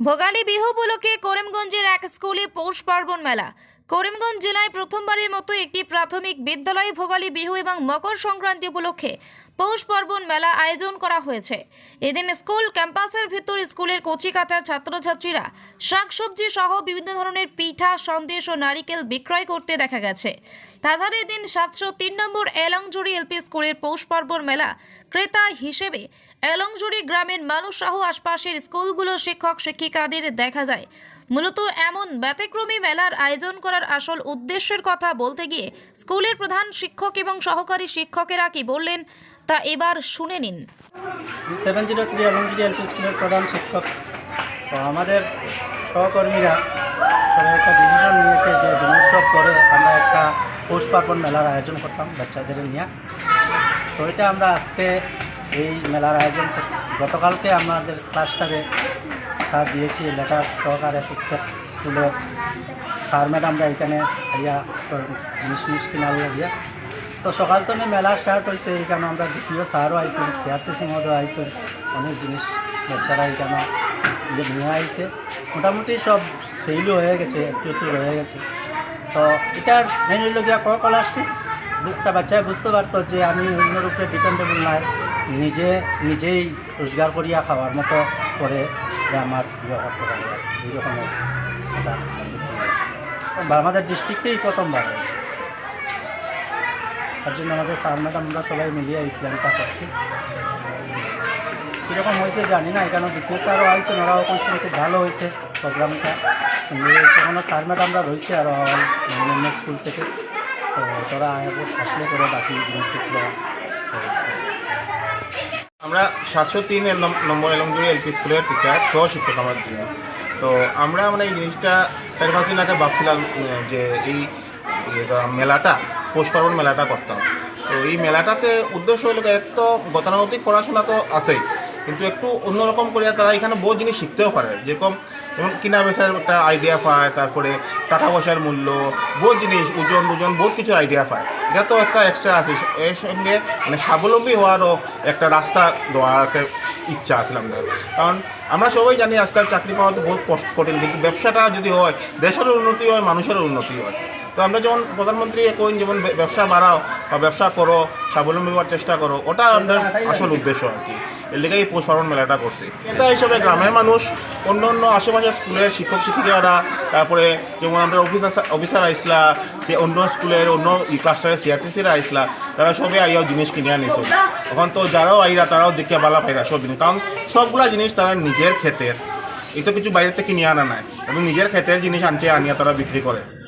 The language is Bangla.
ভোগালী বিহু উপলক্ষে করিমগঞ্জের এক স্কুলে পৌষ পার্বণ মেলা। করিমগঞ্জ জেলায় প্রথমবারের মতো একটি প্রাথমিক বিদ্যালয়ে ভোগালী বিহু এবং মকর সংক্রান্তি উপলক্ষে পৌষ পার্বণ মেলা আয়োজন করা হয়েছে। এদিন স্কুল ক্যাম্পাসের ভিতর স্কুলের কচিকাচার ছাত্রছাত্রীরা শাকসবজি সহ বিভিন্ন ধরনের পিঠা, সন্দেশ ও নারিকেল বিক্রয় করতে দেখা গেছে। তাছাড়া এদিন সাতশো তিন নম্বর এলংজুড়ি এলপি স্কুলের পৌষ পার্বণ মেলা ক্রেতা হিসেবে এলংজুড়ি গ্রামের মানুষ সহ আশপাশের স্কুলগুলো শিক্ষক শিক্ষিকাদের দেখা যায়। মূলত এমন ব্যতিক্রমী মেলার আয়োজন করার আসল উদ্দেশ্যের কথা বলতে গিয়ে স্কুলের প্রধান শিক্ষক এবং সহকারী শিক্ষকেরা কি বললেন তা এবার শুনে নিন। সেভেন জিরো থ্রি স্কুলের প্রধান শিক্ষক আমাদের সহকর্মীরা সবাই একটা ডিসিশন নিয়েছে যে দিনোৎসব করে আমরা একটা পৌষ পার্বণ মেলার আয়োজন করতাম বাচ্চাদের নিয়ে। তো এটা আমরা আজকে এই মেলার আয়োজন করছি। গতকালকে আমাদের ক্লাসটারে স্যার দিয়েছি লেখার সহকারে শিক্ষক স্কুলের স্যার ম্যাডামরা এখানে তো জিনিস মিনিস কিনা লাগিয়া তো সকাল তো মেলা স্টার্ট হয়েছে এইখানে আমরা দ্বিতীয় স্যারও আইসেন সিআরসিসি মধ্যেও আইসেন অনেক জিনিস বাচ্চারা এখানে ইয়ে নিয়ে আইছে। মোটামুটি সব সেইলও হয়ে গেছে, একটু একটু রয়ে গেছে। তো এটার মেন হইল গিয়া ক কলাসটি একটা বাচ্চায় বুঝতে পারতো যে আমি অন্যের উপরে ডিপেন্ডেবল নাই, নিজে, নিজেই রোজগার করিয়া খাওয়ার মতো করে আমার ইয়ে করতে পারে, এই রকমের একটা আমাদের ডিস্ট্রিক্টেই প্রথমবার হয়েছে। তার জন্য আমাদের স্যার ম্যাডাম আমরা সবাই মিলিয়ে এই প্ল্যানটা করছি। কীরকম হয়েছে জানি না, এখানে দ্বিতীয় স্যারও আইসেন ওরাও কইছেন খুব ভালো হয়েছে প্রোগ্রামটা এখনও স্যার ম্যাডামরা রয়েছে আরও অন্য স্কুল থেকে। তো তোরা আসলে করে বাকি জিনিসপত্র আমরা সাতশো তিন নম্বর এলমজুরি এলপি স্কুলের টিচার সহ শিক্ষক আমার তো আমরা মানে এই জিনিসটা চার পাঁচ দিন আগে ভাবছিলাম যে এই মেলাটা, পৌষ পার্বণ মেলাটা করতাম তো এই মেলাটাতে উদ্দেশ্য হলো এক তো গতানুগতিক পড়াশোনা তো আছেই, কিন্তু একটু অন্যরকম করে তারা এখানে বহু জিনিস শিখতেও পারে। যেরকম, যেমন কিনা বেচার একটা আইডিয়া পায়, তারপরে টাকা পয়সার মূল্য বহুত জিনিস, ওজন ওজন বহুত কিছুর আইডিয়া পায়। এটা তো একটা এক্সট্রা আছে। এর সঙ্গে মানে স্বাবলম্বী হওয়ারও একটা রাস্তা একটা ইচ্ছা আসলাম আমাদের কারণ আমরা সবাই জানি আজকাল চাকরি পাওয়া তো বহুত কষ্ট কঠিন, কিন্তু ব্যবসাটা যদি হয় দেশেরও উন্নতি হয় মানুষেরও উন্নতি হয়। তো আমরা যেমন প্রধানমন্ত্রী কইন যেমন ব্যবসা বাড়াও বা ব্যবসা করো, স্বাবলম্বী হওয়ার চেষ্টা করো, ওটা আমাদের আসল উদ্দেশ্য আর কি। এর পৌষ পার্বণ মেলাটা করছি। এটা হিসেবে গ্রামের মানুষ অন্য অন্য আশেপাশের স্কুলের শিক্ষক, শিক্ষিকারা, তারপরে যেমন আমরা অফিসার অফিসার আইসলা, সে অন্য স্কুলের, অন্য ক্লাস্টারের সিআরসিসিরা আইসলা, তারা সবে আইয়াও জিনিস কিনে আনিছিল এখন তো যারাও আইরা, তারাও দেখে বালা পাইরা সব জিনিস। কারণ সবগুলা জিনিস তারা নিজের ক্ষেতের। এটা কিছু বাইরে থেকে কিনে আনা নাই। এবং নিজের ক্ষেতের জিনিস আনছে, আনিয়া তারা বিক্রি করে।